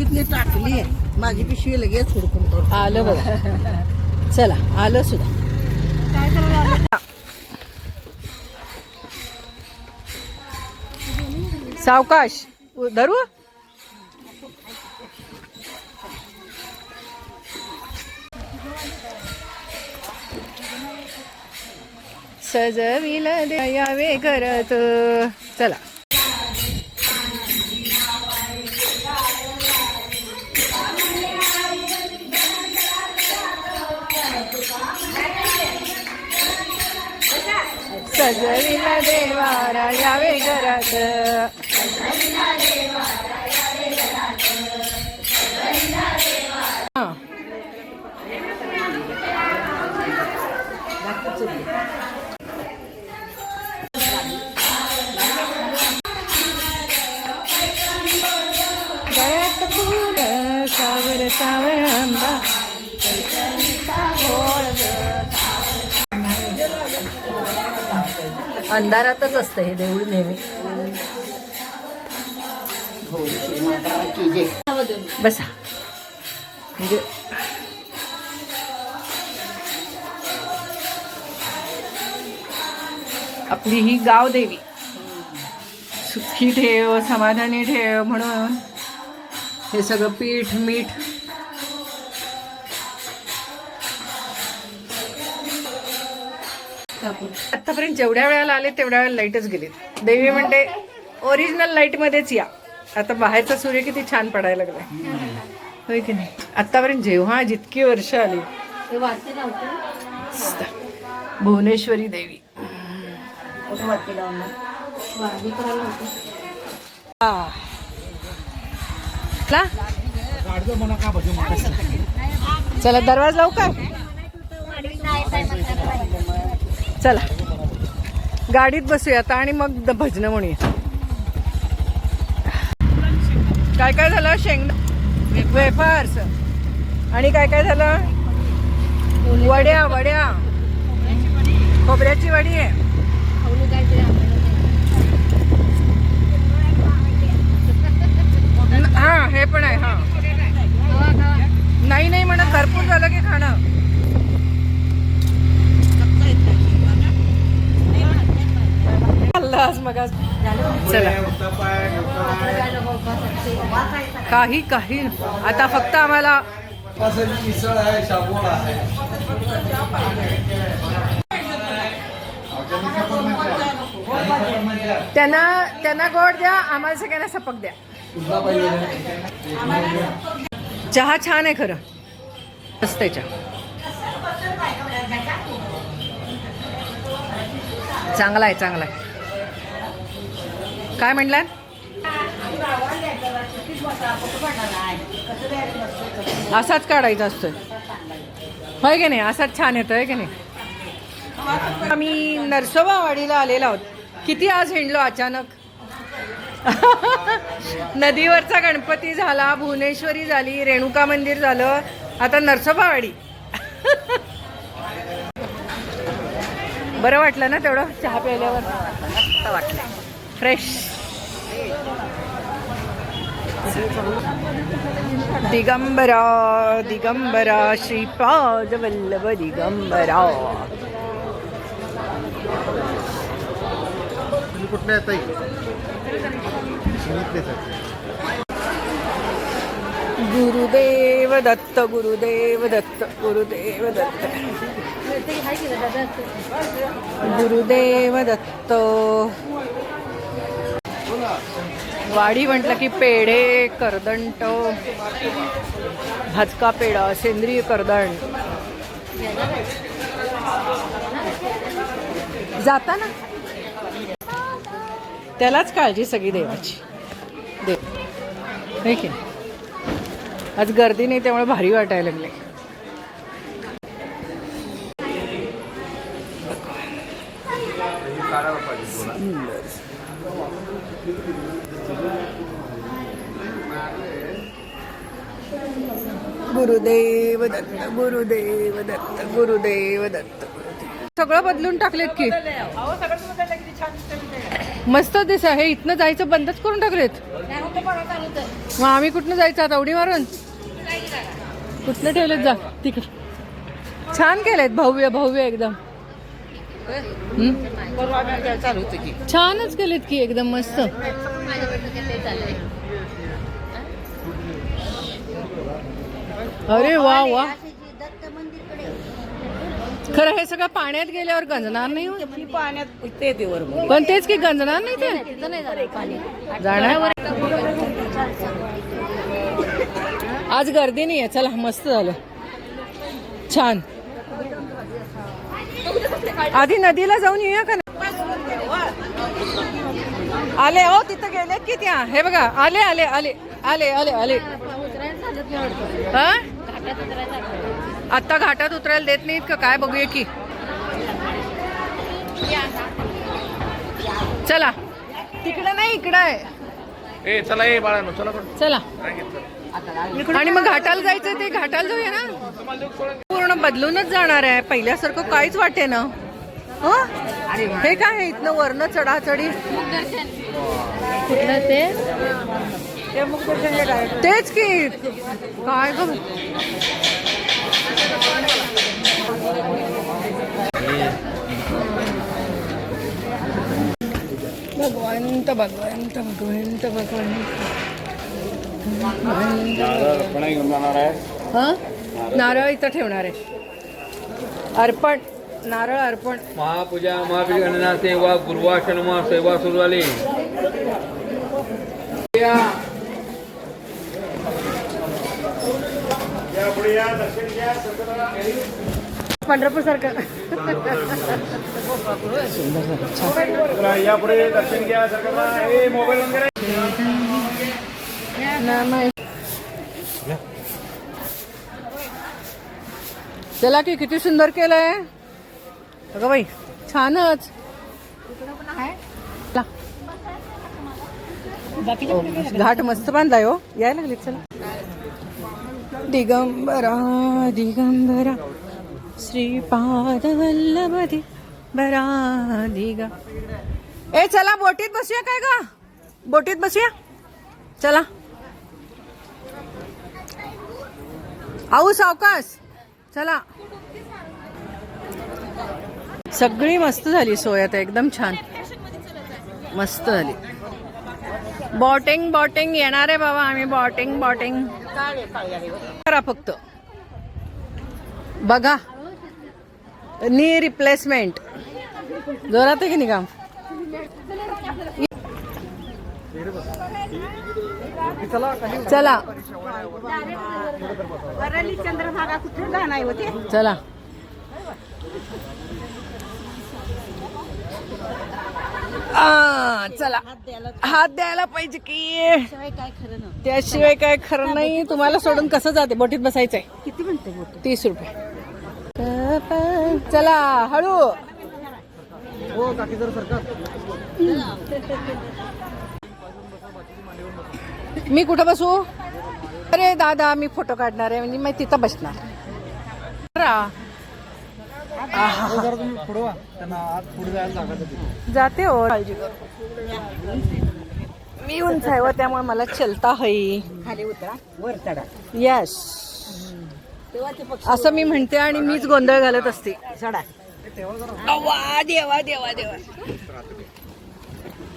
पिशवीतली टाकली. माझी पिशवी लगेच हुडकून तो आलं बघा. चला आलं सुद्धा. सावकाश धरू? सजविल द्यावे करत चला. सजविल देवारा यावे घरात. अंधारातच असतं हे देऊळ नेहमी. बसा. म्हणजे आपली ही गाव देवी. सुखी ठेव समाधानी ठेव म्हणून हे सगळं पीठ मीठ आतापर्यंत जेवढ्या वेळेला आले तेवढ्या वेळेला लाईटच गेली देवी म्हणते ओरिजिनल लाईटमध्येच या आता बाहेरचा सूर्य किती छान पडायला लागलाय होय की नाही आतापर्यंत जेव्हा जितकी वर्ष आली. भुवनेश्वरी देवी हा. चला दरवाजा लावू काय चला. गाडीत बसूया आता आणि मग भजनं म्हणूया. काय काय झालं? शेंग वेफर्स. आणि काय काय झालं? वड्या वड्या. खोबऱ्याची वडी आहे. हा हे पण आहे हा. नाही नाही म्हणत भरपूर झालं की खाणं. खाल्लं आज मग चला. काही काही आता फक्त आम्हाला मिसळ आहे आहे त्यांना त्यांना गोड द्या आम्हाला सगळ्यांना सपक द्या. चहा छान आहे खरं. मस्त चहा. चांगला आहे चांगला आहे. काय म्हणलात? असाच काढायचा असतोय. होय की नाही? असाच छान येतो आहे की नाही? आम्ही नरसोबावाडीला आलेलो आहोत. किती आज हिंडलो अचानक? नदीवरचा गणपती झाला भुवनेश्वरी झाली रेणुका मंदिर झालं आता नरसोबावाडी बरं वाटलं ना तेवढं? चहा प्यायल्यावर? वाटलं. फ्रेश. दिगंबरा दिगंबरा श्रीपाद वल्लभ दिगंबरा कुठल्या गुरुदेव दत्त गुरुदेव दत्त गुरुदेव दत्त. गुरुदेव दत्त. वाडी म्हटलं की पेढे करदंट भाजका पेढा सेंद्रिय करदण जाता ना त्यालाच काळजी सगळी देवाची. देव आज गर्दी नाही त्यामुळे भारी वाटायला लागले गुरुदेव दत्त गुरुदेव दत्त गुरुदेव दत्त. सगळं बदलून टाकलेत की. मस्त दिस हे इथनं जायचं बंदच करून टाकलेत. मग आम्ही कुठनं जायचं आता? उडी मारून? कुठनं ठेवलेत जा तिकडे. छान केलेत भव्य भव्य एकदम. छानच केलेत की एकदम मस्त. अरे वा वा. खरं हे सगळं पाण्यात गेल्यावर गंजणार नाही हो. ती पाण्यात ते ते वर मग. पण तेच की गंजणार नाही ते? जाणार आज गर्दी नाही आहे चला मस्त झालं. छान. आधी नदीला जाऊन येऊया का आले हो तिथं गेले की त्या? हे बघा आले आले आले आले आले आले. हा? आता घाटात उतरायला देत नाहीत का? काय बघूया की. चला. तिकडं नाही इकडं आहे. ए चला ए बाळांनो चला चला. आणि मग घाटाला जायचं ते घाटाला जाऊया ना? पूर्ण बदलूनच जाणार आहे. पहिल्यासारखं काहीच वाटे ना. हं? काय आहे? इथनं वरनं चढाचढी. कुठलं ते? तेच की. काय ग? भगवंत भगवंत भगवंत भगवंत. घेऊन जाणार आहे. हा? नारळ इथं ठेवणार आहे. अर्पण. नारळ अर्पण. महापूजा महाविगणना सेवा गुरुवाशनमा सेवा सुरू झाली. पंढरपूर सारखं यापुढे दर्शन घ्या मोबाईल वगैरे चला की किती सुंदर केलंय. अगं बाई छानच. ला. ओ, घाट मस्त बांधलाय हो. यायला लागले चला. दिगंबरा दिगंबरा श्रीपाद वल्लभ दिगंबरा दिग. ए चला बोटीत बसूया काय का बोटीत बसूया? चला. आऊ सावकाश. चला. सगळी मस्त झाली सोय आता एकदम छान. मस्त झाली. बॉटिंग बॉटिंग येणार आहे बाबा आम्ही बॉटिंग बॉटिंग. करा फक्त. बघा. नी रिप्लेसमेंट जोरात आहे की नाही काम? चला. वरली चंद्रभागा कुठे जाणार होते चला. चला. हात द्यायला पाहिजे. की काय खरं ना त्याशिवाय काय खरं नाही. तुम्हाला सोडून कसं जाते? बोटीत बसायचंय. किती म्हणते बोट? तीस रुपये. चला हळू. हो काकी जर सरकार मी कुठं बसू? अरे दादा मी फोटो काढणार आहे. म्हणजे मी तिथं बसणार. जाते हो काळजी मी उंच आहे व त्यामुळे मला चलता हई. खाली उतरा वर चढा. यस असं मी म्हणते आणि मीच गोंधळ घालत असते. चढा. अव्वा देवा देवा देवा.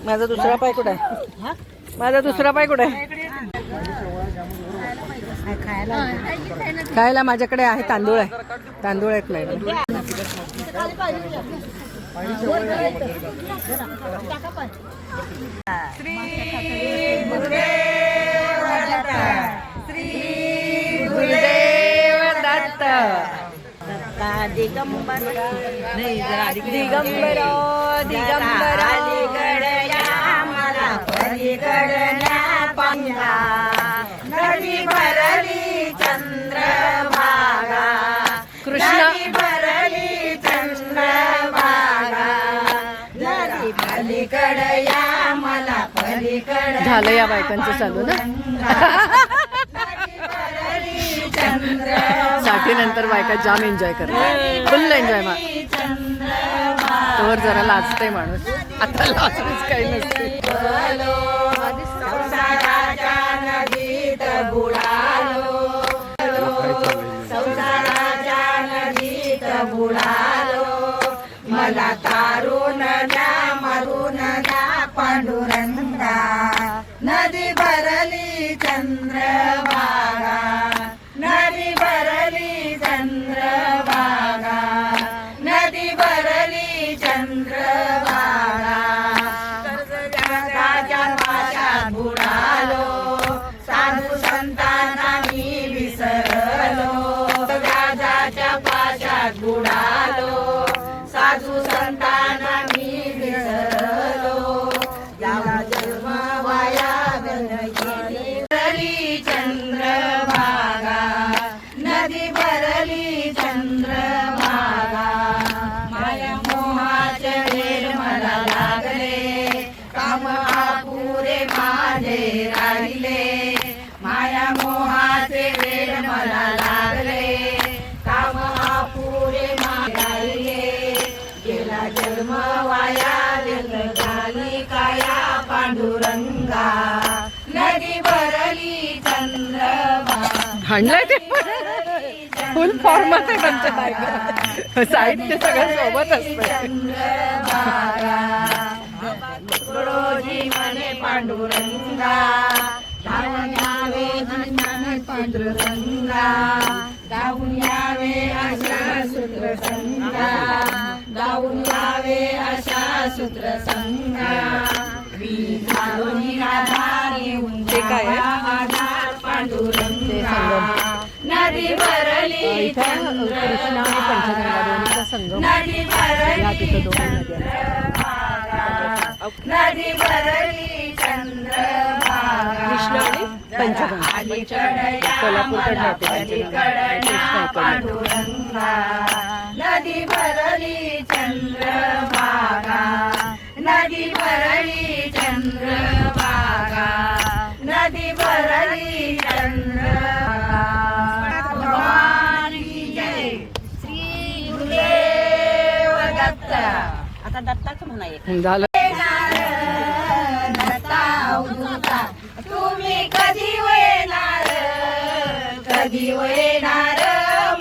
माझा दुसरा पाय कुठे माझा दुसरा पाय कुठे आहे? खायला? खायला माझ्याकडे आहे तांदूळ आहे. तांदूळ आहेत मॅडम गुरुदेव दत्त दिगंबर नाही जरा अधिक दिगंबर दिगंबर अलीकडल्या मला पलीकडल्या पंगा. नदी भरली चंद्रभागा कृष्ण भरली चंद्रभागा. नदी पलीकडया मला पलीकड झालं या बायकांचं चालू ना? साठी नंतर बायका जाम एन्जॉय करतात. फुल एन्जॉय तोवर जरा लाजते माणूस. आता लाजूच काही नसते हाणलाय ते. फुल फॉर्मात आहे त्यांच्या बायका. साहित्य सगळं सोबत असत पांडुरंगा यावे अशा सूत्र संगा धावून यावे अशा सूत्र संगा ते काय पांडुरंगा. नदी भरली कृष्णा आणि पंचगंगा दोन्हीचा संगम. नदी भरली या तिथं दोन नदी कृष्णा आणि पंचगंगा. येते पंचगंगा. पांडुरंगा. नदी भरली चंद्रभागा. नदी भरली चंद्रभागा. नदी भरली चंद्रभागा. भगवान की जय. श्री गुरुदेव दत्त. आता दत्ताचं म्हणा एक झालं. दत्ता अवधूता तुम्ही कधी येणार कधी येणार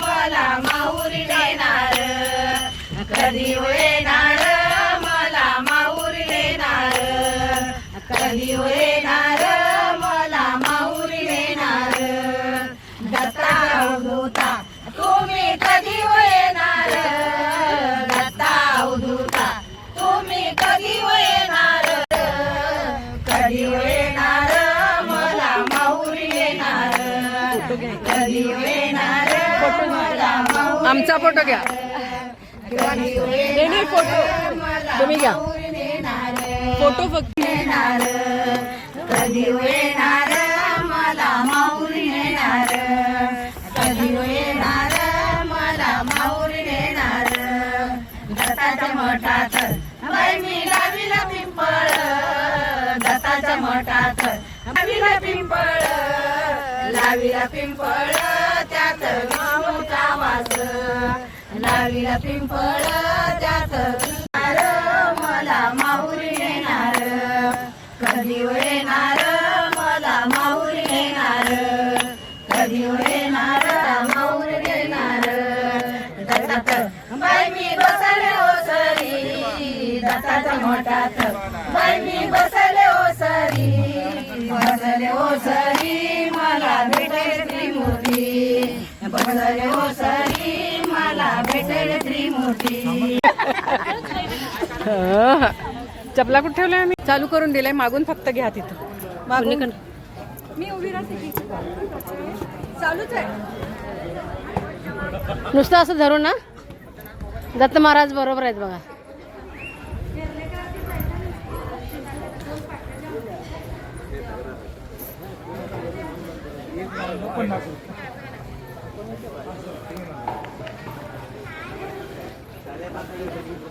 मला माहुरी देणार. कधी येणार फोटो घ्या. नाही, फोटो. तुम्ही घ्या. फोटो फक्त. कधी येणार मला माऊर येणार? कधी येणार मला माऊर येणार? दत्ताच्या मठात बाई मी लाविला पिंपळ. दत्ताच्या मठात लाविला पिंपळ. लाविला पिंपळ त्यात माऊचा वास. गावीला पिंपळ त्यात मला माहुरी येणार. कधी येणार? मला माहुरी येणार. कधी येणार? माहुरी येणार. दत्तात बाई मी बसले हो ओसरी दत्ताच्या मोठात बाई मी बसले हो ओसरी बसले हो ओसरी मला भेटेल त्रिमूर्ती बसले ओसरी चपला कुठे ठेवलाय आम्ही? चालू करून दिलाय मागून फक्त घ्या तिथं. मागून? मी उभी राहते चालूच आहे. नुसतं असं धरून ना? दत्त महाराज बरोबर आहेत बघा.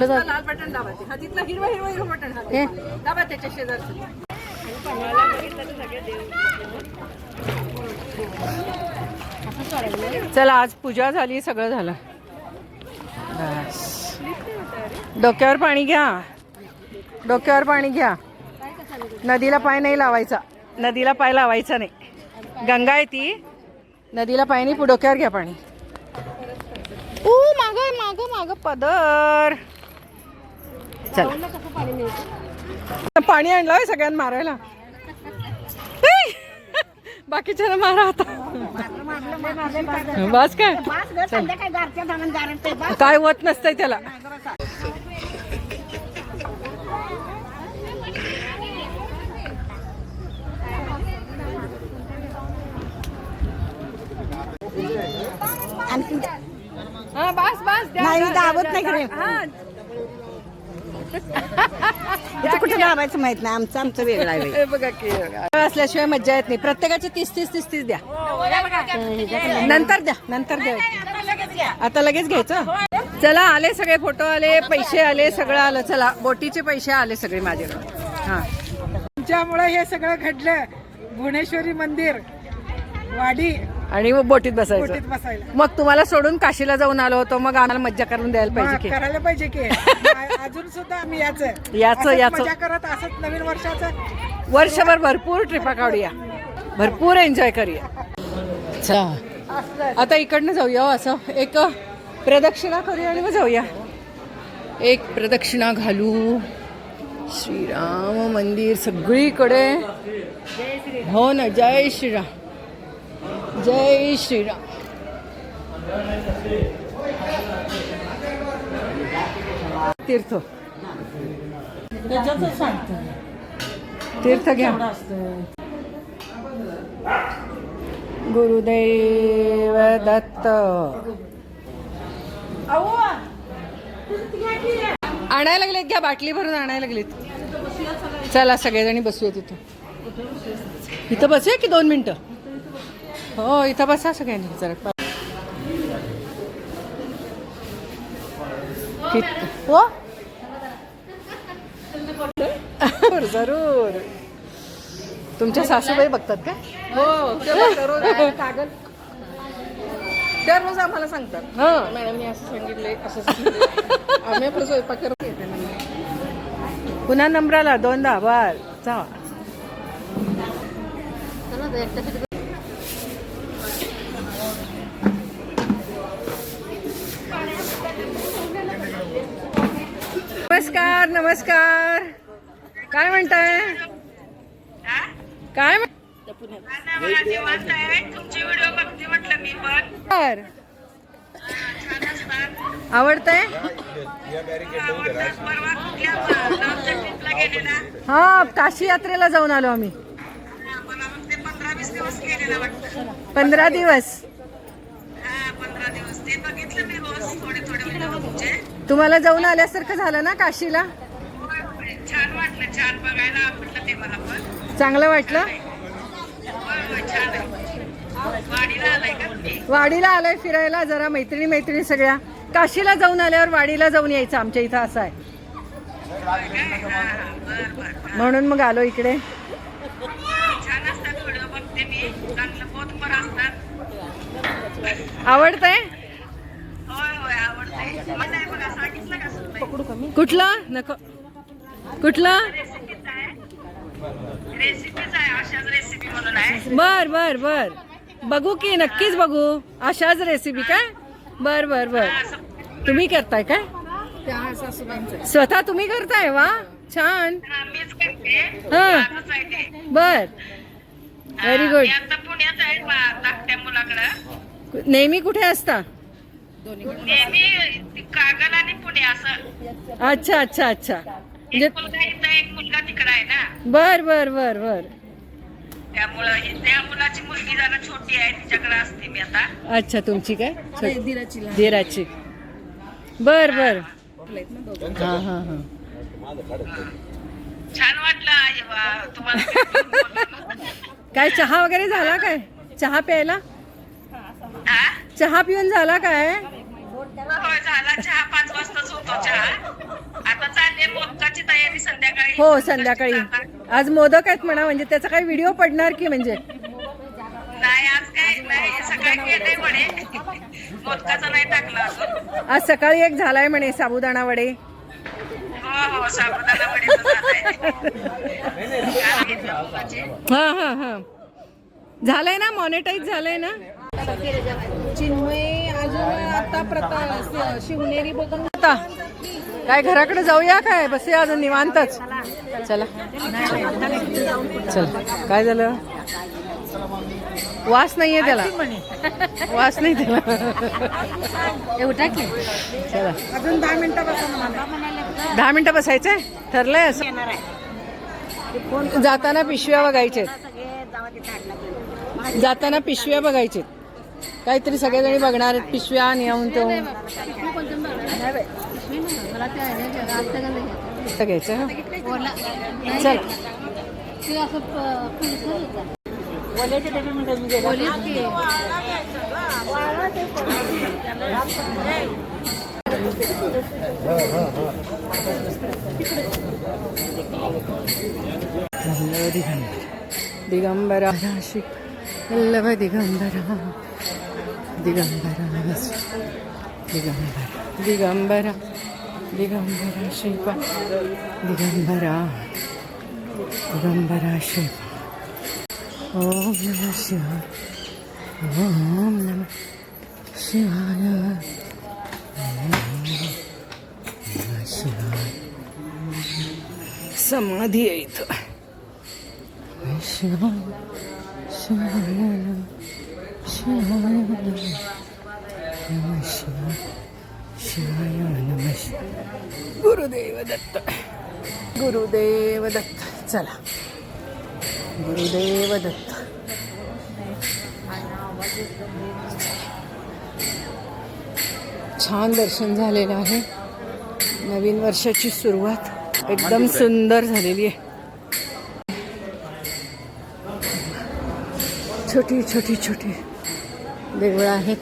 कुठलं लाल बटन. हा तिथलं हिरवं हिरवं हिरवं बटन हा? दाबा त्याच्या शेजारचं. चला आज पूजा झाली सगळं झालं. बस. डोक्यावर पाणी घ्या. डोक्यावर पाणी घ्या. नदीला पाय नाही लावायचा. नदीला पाय लावायचा नाही. गंगा आहे ती. नदीला पाय नाही डोक्यावर घ्या पाणी. ऊ माग माग माग पदर. चल. पाणी आणलं सगळ्यांना मारायला. ए! बाकीच्याला मारा आता. बस काय. काय होत नसतंय त्याला. हा बस बस. नाही, द्या, नाही. इथं कुठे लावायचं माहीत नाही. आमचं आमचं वेगळं आहे हे बघा की. असल्याशिवाय मज्जा येत नाही. प्रत्येकाचे तीस तीस तीस तीस द्या. नंतर द्या. नंतर द्या. आता लगेच घ्यायचं? चला आले सगळे फोटो आले पैसे आले सगळं आलं. चला बोटीचे पैसे आले सगळे माझ्याकडे. हा. तुमच्यामुळे हे सगळं घडलं. भुवनेश्वरी मंदिर वाडी. आणि मग बोटीत बसायचं. बोटीत बसायला. मग तुम्हाला सोडून काशीला जाऊन आलो होतो मग आम्हाला मज्जा करून द्यायला पाहिजे की. करायला पाहिजे की. अजून सुद्धा आम्ही याच याचं- याचं. मजा करत असत नवीन वर्षाचं. वर्षभर भरपूर ट्रिपा काढूया. भरपूर एन्जॉय करूया. चला. आता इकडनं जाऊया हो असं एक प्रदक्षिणा करूया आणि मग जाऊया. एक प्रदक्षिणा घालू. श्रीराम मंदिर सगळीकडे. हो ना जय श्रीराम. जय श्रीराम। तीर्थ। तीर्थ घ्या. गुरुदेव दत्त। आणायला लागलेत घ्या बाटली भरून आणायला लागलेत. चला सगळेजणी बसूया तिथं. इथं बसूया की दोन मिनिटं? हो इथं बसा सगळ्यांनी जरा. कित- हो? जरूर जरूर. तुमच्या सासूबाई बघतात का हो ते बघतात रोज आहे, कागद त्या रोज आम्हाला सांगतात. हा. मॅडम मी असं सांगितलंय असं आम्ही आपलं स्वयंपाक करत येते पुन्हा नंबराला दोनदा बर जा. नमस्कार. काय म्हणताय? काय म्हण- बर. आवडतंय? हा काशी यात्रेला जाऊन आलो आम्ही. पंधरा दिवस. तुम्हाला जाऊन आल्यासारखं झालं ना काशीला? छान वाटलं छान बघायला आवडलं ते मला पण. चांगलं वाटलं? छान आहे. वाडीला आलाय का? तुम्ही वाडीला आलोय फिरायला जरा मैत्रिणी मैत्रिणी सगळ्या. काशीला जाऊन आल्यावर वाडीला जाऊन यायचं आमच्या इथं असं आहे. म्हणून मग आलो इकडे. छान असतात व्हिडिओ बघते मी. चांगलं पोत पण असतात. आवडतंय? होय होय आवडते मला आहे बघा सांगितलं का सुद्धा कुठला? नको. कुठला? बर बर बर. बघू की नक्कीच बघू. अशाच रेसिपी काय बर बर बर. तुम्ही करताय काय? स्वतः तुम्ही करताय? वा छान. हा, हा. बर. व्हेरी गुड नेहमी कुठे असता? अच्छा अच्छा अच्छा. एक मुलगा इथं एक मुलगा तिकडं आहे ना. बर बर बर बर. त्यामुळं हे- त्या मुलाची मुलगी जरा छोटी आहे तिच्याकडे असते मी आता. अच्छा तुमची काय? दिराची बर बर. हा. हा हा छान वाटलं आई वा, तुम्हाला भेटून बोलून. काय चहा वगैरे झाला काय? चहा प्यायला? हा? चहा पिऊन झाला काय? होय झाला चहा पाच वाजताच होतो चहा आता चालले मोदकाची तयारी संध्याकाळी हो संध्याकाळी. आज मोदक आहेत म्हणा म्हणजे त्याचा काही व्हिडिओ पडणार की म्हणजे? नाही आज काय नाही सकाळी केलंय म्हणे. मोदकाचा नाही टाकला अजून. आज सकाळी एक झालाय म्हणे साबुदाणा वडे. हो हो साबुदाणा झालाय. हा हा हा. झालंय ना मॉनिटाईज झालंय ना? चिन्मय अजून आता प्रता शिवनेरी बघून आता. काय घराकडे जाऊया काय? बसे अजून निवांतच. चला. चल. काय झालं? वास नाहीये त्याला. वास नाही त्याला. एवढा की. चला. अजून दहा मिनिटं बसा दहा मिनिटं बसायचंय? ठरलंय असं. जाताना पिशव्या बघायचे जाताना पिशव्या बघायचे काहीतरी सगळेजणी बघणार आहेत पिशव्या नेऊन तो. घ्यायचं चल. दिगंबर दिगंबरा. नाशिक. वल्लभ दिगंबरा. दिगंबरा दिगंबरा. दिगंबरा. दिगंबरा शिल्पा. दिगंबरा. दिगंबरा शिल्पा. ओम नमः शिवाय. ओम नमः शिवाय शिवाय. समाधी आहे इथं. शिवाय. शिवाय. शिवाय. गुरुदेव दत्त गुरुदेव दत्त चला. गुरुदेव दत्त छान दर्शन झालेलं आहे. नवीन वर्षाची सुरुवात एकदम सुंदर झालेली आहे. छोटी छोटी छोटी. देवळं आहेत.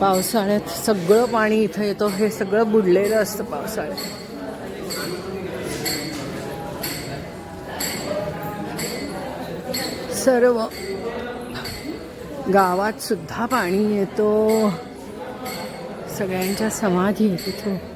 पावसाळ्यात सगळं पाणी इथं येतं. हे सगळं बुडलेलं असतं पावसाळ्यात. सर्व गावात सुद्धा पाणी येतो. सगळ्यांच्या समाधी आहे तिथे